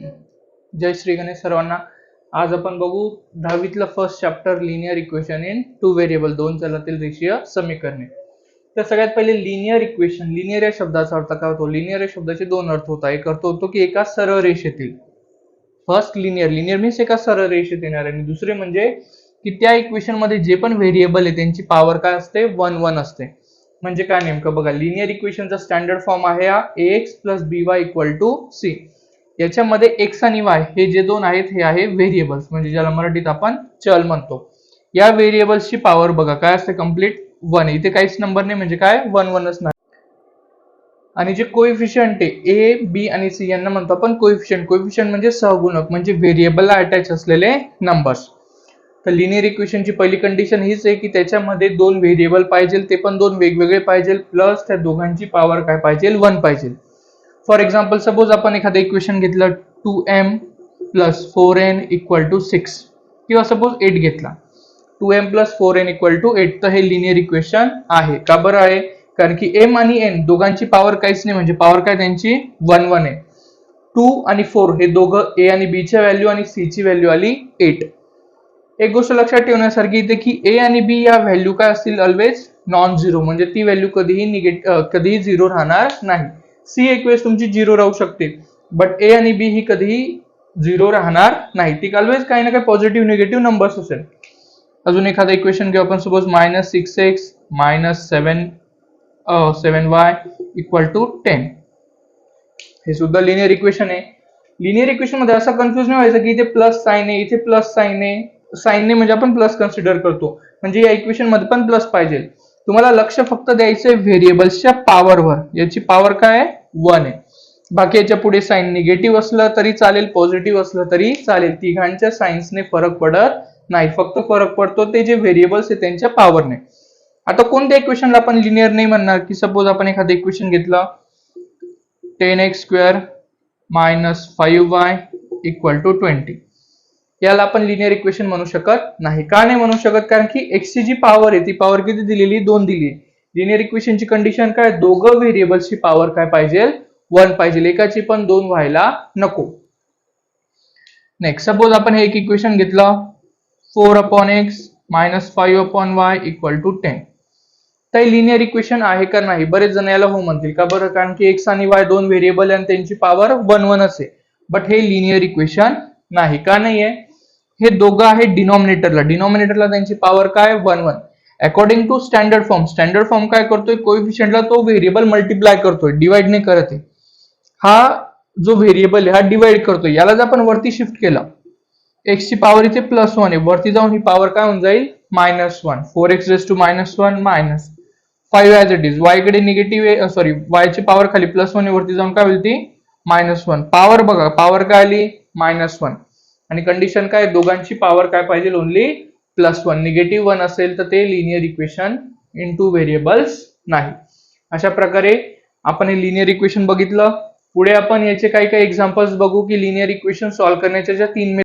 जय श्री गणेश सर्वांना. आज आपण बघू दहावीतलं first chapter linear equation in two variable दोन चलातील रेषीय समीकरणे. तर सगळ्यात पहिले लिनियर इक्वेशन लिनियर या शब्दाचा अर्थ काय होतो? लिनियर या शब्दाचे दोन अर्थ होता. एक अर्थ होतो की एका सरळ रेषेतील. फर्स्ट लिनियर लिनियर मीन्स एका सरळ रेषेत येणार. आणि दुसरे म्हणजे की त्या इक्वेशनमध्ये जे पण व्हेरिएबल आहे त्यांची पॉवर काय असते? वन वन असते. म्हणजे काय नेमकं? बघा लिनियर इक्वेशनचा स्टँडर्ड फॉर्म आहे हा A X plus B Y equal to C याच्यामध्ये एक्स आणि वाय हे जे दोन आहेत हे आहे व्हेरिएबल्स म्हणजे ज्याला मराठीत आपण चल म्हणतो. या व्हेरिएबल्सची पॉवर बघा. काय असते? कंप्लीट वन इथे काहीच नंबर नाही म्हणजे काय? वन वनच नाही. आणि जे कोइफिशियंट आहे ए बी आणि सी यांना म्हणतो आपण कोइफिशियंट कोइफिशियंट म्हणजे सहगुणक म्हणजे व्हेरिएबलला अटॅच असलेले नंबर्स तर लिनियर इक्वेशनची पहिली कंडिशन हीच आहे की त्याच्यामध्ये दोन व्हेरिएबल पाहिजे ते पण दोन वेगवेगळे पाहिजे प्लस त्या दोघांची पॉवर काय पाहिजे? वन पाहिजे. फॉर एक्झाम्पल सपोज आपण एखादं इक्वेशन घेतलं two M plus four N equal to six किंवा सपोज एट घेतला. Two M plus four N equal to eight तर हे लिनियर इक्वेशन आहे. का बरं आहे? कारण की एम आणि एन दोघांची पॉवर काहीच नाही. म्हणजे पॉवर काय त्यांची? वन वन आहे. टू आणि फोर हे दोघं ए आणि बी च्या व्हॅल्यू आणि सी ची व्हॅल्यू आली एट एक गोष्ट लक्षात ठेवण्यासारखी इथे की ए आणि बी या व्हॅल्यू काय असतील ऑलवेज नॉन झिरो म्हणजे ती व्हॅल्यू कधीही निगेट कधीही झिरो राहणार नाही. सी एक वेळेस तुमची झिरो राहू शकते. बट ए आणि बी ही कधीही झिरो राहणार नाही. ती ऑलवेज काही ना काही पॉझिटिव्ह निगेटिव्ह नंबर्स असेल. अजून एखादं इक्वेशन घेऊ आपण. Suppose minus six X minus seven seven Y equal to ten हे सुद्धा लिनियर इक्वेशन आहे. लिनियर इक्वेशनमध्ये असं कन्फ्युज नाही व्हायचं की इथे प्लस साईन आहे इथे प्लस साईन आहे. साईनने म्हणजे आपण प्लस कन्सिडर करतो. म्हणजे या इक्वेशनमध्ये पण प्लस पाहिजे. तुम्हाला लक्ष फक्त द्यायचंय व्हेरिएबल्सच्या पॉवरवर याची पॉवर काय आहे? वन आहे. बाकी याच्यापुढे साईन निगेटिव्ह असलं तरी चालेल पॉझिटिव्ह असलं तरी चालेल. तिघांच्या सायन्सने फरक पडत नाही. फक्त फरक पडतो ते जे व्हेरिएबल्स आहे त्यांच्या पॉवरने आता कोणत्या इक्वेशनला आपण लिनियर नाही म्हणणार? की सपोज आपण एखादं इक्वेशन घेतलं. Ten X square minus five Y equal to twenty याला आपण लिनियर इक्वेशन म्हणू शकत नाही. का नाही म्हणू शकत? कारण की एक्सची जी पॉवर आहे ती पॉवर किती दिलेली? दोन दिली आहे. लिनियर इक्वेशनची कंडिशन काय? दोघं व्हेरिएबल्सची पॉवर काय पाहिजे? वन पाहिजे. एकाची पण दोन व्हायला नको. नेक्स्ट सपोज आपण हे एक इक्वेशन घेतलं. Four upon X minus five upon Y equal to ten तर लिनियर इक्वेशन आहे का नाही? बरेच जण याला हो म्हणतील का बरं? कारण की एक्स आणि वाय दोन व्हेरिएबल आणि त्यांची पॉवर वन वनच आहे बट हे लिनियर इक्वेशन नाही का नाहीये? हे दोघं आहे डिनॉमिनेटरला डिनॉमिनेटरला त्यांची पॉवर काय? One one according to standard form standard form काय करतोय? कोइफिशियंटला तो व्हेरिएबल मल्टिप्लाय करतोय डिवाइड नाही करत आहे. हा जो व्हेरिएबल आहे हा डिवाइड करतोय. याला जर आपण वरती शिफ्ट केला एक्स ची पॉवर इथे प्लस वन आहे. वरती जाऊन ही पॉवर काय होऊन जाईल? Minus one four X raise to minus one minus five as it is वायकडे negative आहे uh, सॉरी वाय ची पॉवर खाली प्लस वन वरती जाऊन काय होईल ती? मायनस वन पॉवर बघा पॉवर काय आली? मायनस वन आणि कंडिशन काय? दोघांची पॉवर काय पाहिजे? Only plus one negative one असेल तर ते linear equation in two variables नाही. अशा प्रकारे आपण हे लिनियर इक्वेशन बघितलं. पुढे आपण याचे काही काही एक्झाम्पल्स बघू की लिनियर इक्वेशन सॉल्व्ह करण्याच्या ज्या तीन